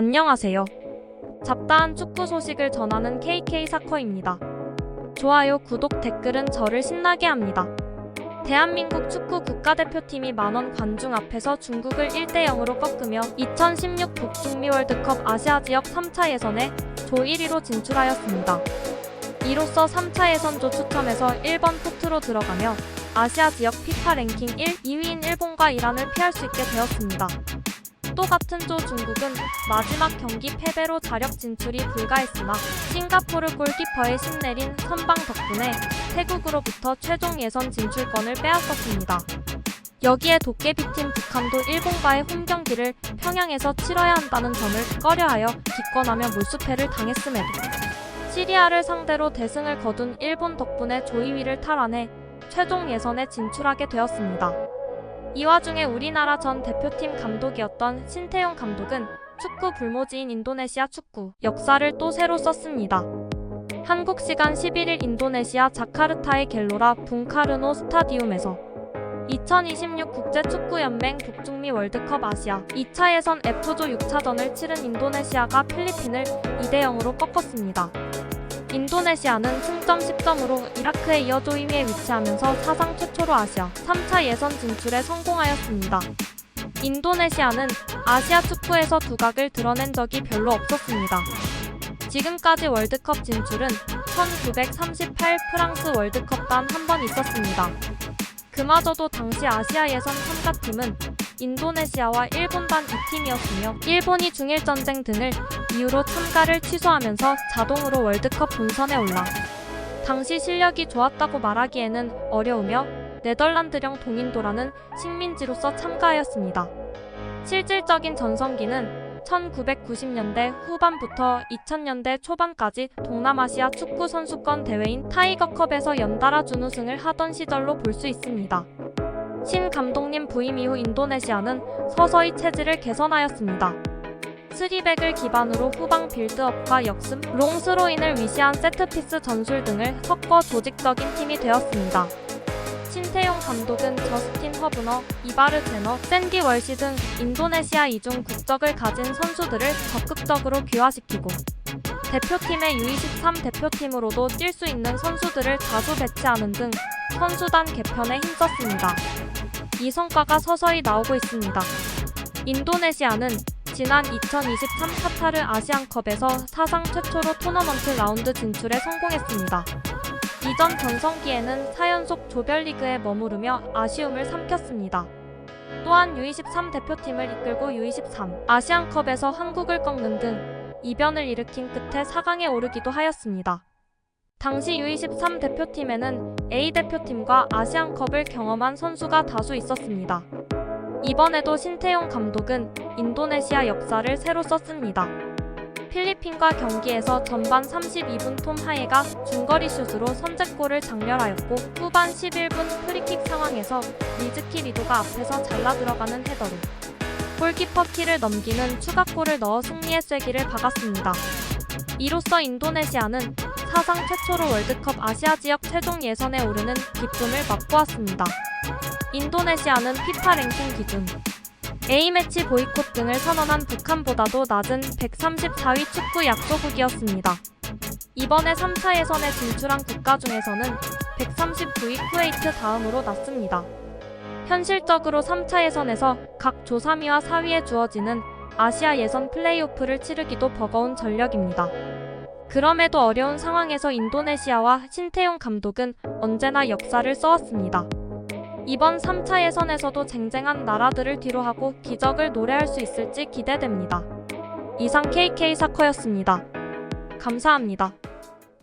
안녕하세요. 잡다한 축구 소식을 전하는 KK 사커입니다. 좋아요, 구독, 댓글은 저를 신나게 합니다. 대한민국 축구 국가대표팀이 만원 관중 앞에서 중국을 1대 0으로 꺾으며 2016 북중미 월드컵 아시아 지역 3차 예선에 조 1위로 진출하였습니다. 이로써 3차 예선 조 추첨에서 1번 포트로 들어가며 아시아 지역 피파 랭킹 1, 2위인 일본과 이란을 피할 수 있게 되었습니다. 또 같은 조 중국은 마지막 경기 패배로 자력 진출이 불가했으나 싱가포르 골키퍼의 신내린 선방 덕분에 태국으로부터 최종 예선 진출권을 빼앗았습니다. 여기에 도깨비팀 북한도 일본과의 홈 경기를 평양에서 치러야 한다는 점을 꺼려하여 기권하며 몰수패를 당했음에도 시리아를 상대로 대승을 거둔 일본 덕분에 조이위를 탈환해 최종 예선에 진출하게 되었습니다. 이 와중에 우리나라 전 대표팀 감독이었던 신태용 감독은 축구 불모지인 인도네시아 축구 역사를 또 새로 썼습니다. 한국 시간 11일 인도네시아 자카르타의 갤로라 붕카르노 스타디움에서 2026 국제축구연맹 북중미 월드컵 아시아 2차 예선 F조 6차전을 치른 인도네시아가 필리핀을 2대 0으로 꺾었습니다. 인도네시아는 승점 10점으로 이라크에 이어 조 2위에 위치하면서 사상 최초로 아시아 3차 예선 진출에 성공하였습니다. 인도네시아는 아시아 축구에서 두각을 드러낸 적이 별로 없었습니다. 지금까지 월드컵 진출은 1938 프랑스 월드컵 단 한 번 있었습니다. 그마저도 당시 아시아 예선 참가팀은 인도네시아와 일본 단 2팀이었으며 일본이 중일 전쟁 등을 이유로 참가를 취소하면서 자동으로 월드컵 본선에 올라 당시 실력이 좋았다고 말하기에는 어려우며 네덜란드령 동인도라는 식민지로서 참가하였습니다. 실질적인 전성기는 1990년대 후반부터 2000년대 초반까지 동남아시아 축구 선수권 대회인 타이거컵에서 연달아 준우승을 하던 시절로 볼 수 있습니다. 신 감독님 부임 이후 인도네시아는 서서히 체질을 개선하였습니다. 스리백을 기반으로 후방 빌드업과 역습, 롱스로인을 위시한 세트피스 전술 등을 섞어 조직적인 팀이 되었습니다. 신태용 감독은 저스틴 허브너, 이바르 제너, 샌디 월시 등 인도네시아 이중 국적을 가진 선수들을 적극적으로 귀화시키고 대표팀의 U23 대표팀으로도 뛸 수 있는 선수들을 자주 배치하는 등 선수단 개편에 힘썼습니다. 이 성과가 서서히 나오고 있습니다. 인도네시아는 지난 2023 카타르 아시안컵에서 사상 최초로 토너먼트 라운드 진출에 성공했습니다. 이전 전성기에는 4연속 조별리그에 머무르며 아쉬움을 삼켰습니다. 또한 U23 대표팀을 이끌고 U23 아시안컵에서 한국을 꺾는 등 이변을 일으킨 끝에 4강에 오르기도 하였습니다. 당시 U23 대표팀에는 A 대표팀과 아시안컵을 경험한 선수가 다수 있었습니다. 이번에도 신태용 감독은 인도네시아 역사를 새로 썼습니다. 필리핀과 경기에서 전반 32분 톰 하예가 중거리 슛으로 선제골을 장렬하였고 후반 11분 프리킥 상황에서 리즈키 리도가 앞에서 잘라 들어가는 헤더로 골키퍼 키를 넘기는 추가골을 넣어 승리의 쐐기를 박았습니다. 이로써 인도네시아는 사상 최초로 월드컵 아시아 지역 최종 예선에 오르는 기쁨을 맛보았습니다. 인도네시아는 피파 랭킹 기준 A매치 보이콧 등을 선언한 북한보다도 낮은 134위 축구 약소국이었습니다. 이번에 3차 예선에 진출한 국가 중에서는 139위 쿠웨이트 다음으로 낮습니다. 현실적으로 3차 예선에서 각 조 3위와 4위에 주어지는 아시아 예선 플레이오프를 치르기도 버거운 전력입니다. 그럼에도 어려운 상황에서 인도네시아와 신태용 감독은 언제나 역사를 써왔습니다. 이번 3차 예선에서도 쟁쟁한 나라들을 뒤로하고 기적을 노래할 수 있을지 기대됩니다. 이상 KK 사커였습니다. 감사합니다.